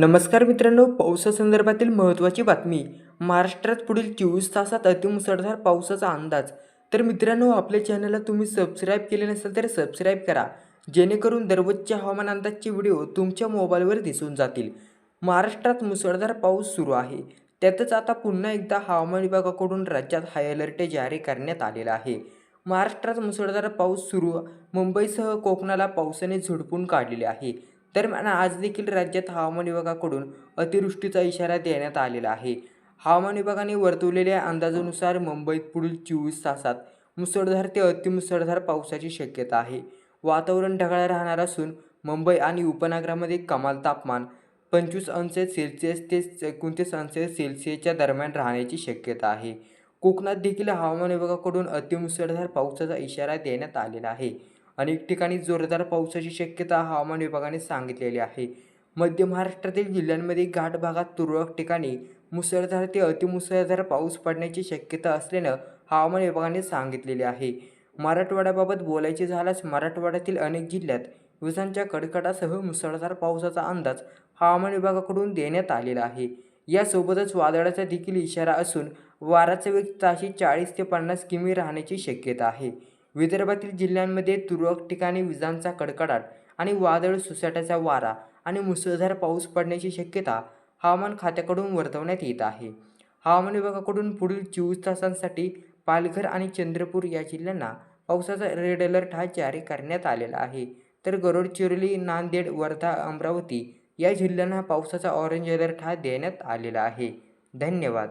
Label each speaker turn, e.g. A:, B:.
A: नमस्कार मित्रांनो पावसासंदर्भातील महत्त्वाची बातमी. महाराष्ट्रात पुढील चोवीस तासात अतिमुसळधार पावसाचा अंदाज. तर मित्रांनो आपल्या चॅनलला तुम्ही सबस्क्राईब केले नसेल तर सबस्क्राईब करा. जेणेकरून दररोजच्या हवामान अंदाजचे व्हिडिओ तुमच्या मोबाईलवर दिसून जातील. महाराष्ट्रात मुसळधार पाऊस सुरू आहे. त्यातच आता पुन्हा एकदा हवामान विभागाकडून राज्यात हाय अलर्ट जारी करण्यात आलेला आहे. महाराष्ट्रात मुसळधार पाऊस सुरू. मुंबईसह कोकणाला पावसाने झोडपून काढलेले आहे. दरम्यान आज देखील राज्यात हवामान विभागाकडून अतिवृष्टीचा इशारा देण्यात आलेला आहे. हवामान विभागाने वर्तवलेल्या अंदाजानुसार मुंबईत पुढील चोवीस तासात मुसळधार ते अतिमुसळधार पावसाची शक्यता आहे. वातावरण ढगाळ राहणार असून मुंबई आणि उपनगरामध्ये कमाल तापमान पंचवीस अंश सेल्सिअस ते एकोणतीस अंश सेल्सिअसच्या दरम्यान राहण्याची शक्यता आहे. कोकणात देखील हवामान विभागाकडून अतिमुसळधार पावसाचा इशारा देण्यात आलेला आहे. अनेक ठिकाणी जोरदार पावसाची शक्यता हवामान विभागाने सांगितलेली आहे. मध्य महाराष्ट्रातील जिल्ह्यांमध्ये घाट भागात तुरळक ठिकाणी मुसळधार ते अतिमुसळधार पाऊस पडण्याची शक्यता असल्यानं हवामान विभागाने सांगितलेले आहे. मराठवाड्याबाबत बोलायचे झाल्यास मराठवाड्यातील अनेक जिल्ह्यात विजांच्या कडकडासह मुसळधार पावसाचा अंदाज हवामान विभागाकडून देण्यात आलेला आहे. यासोबतच वादळाचा देखील इशारा असून वाराचा वेग ताशी चाळीस ते पन्नास किमी राहण्याची शक्यता आहे. विदर्भातील जिल्ह्यांमध्ये तुरळक ठिकाणी विजांचा कडकडाट आणि वादळ सुसाट्याचा वारा आणि मुसळधार पाऊस पडण्याची शक्यता हवामान खात्याकडून वर्तवण्यात येत आहे. हवामान विभागाकडून पुढील चोवीस तासांसाठी पालघर आणि चंद्रपूर या जिल्ह्यांना पावसाचा रेड अलर्ट हा जारी करण्यात आलेला आहे. तर गरुडचिरोली नांदेड वर्धा अमरावती या जिल्ह्यांना पावसाचा ऑरेंज अलर्ट हा देण्यात आलेला आहे. धन्यवाद.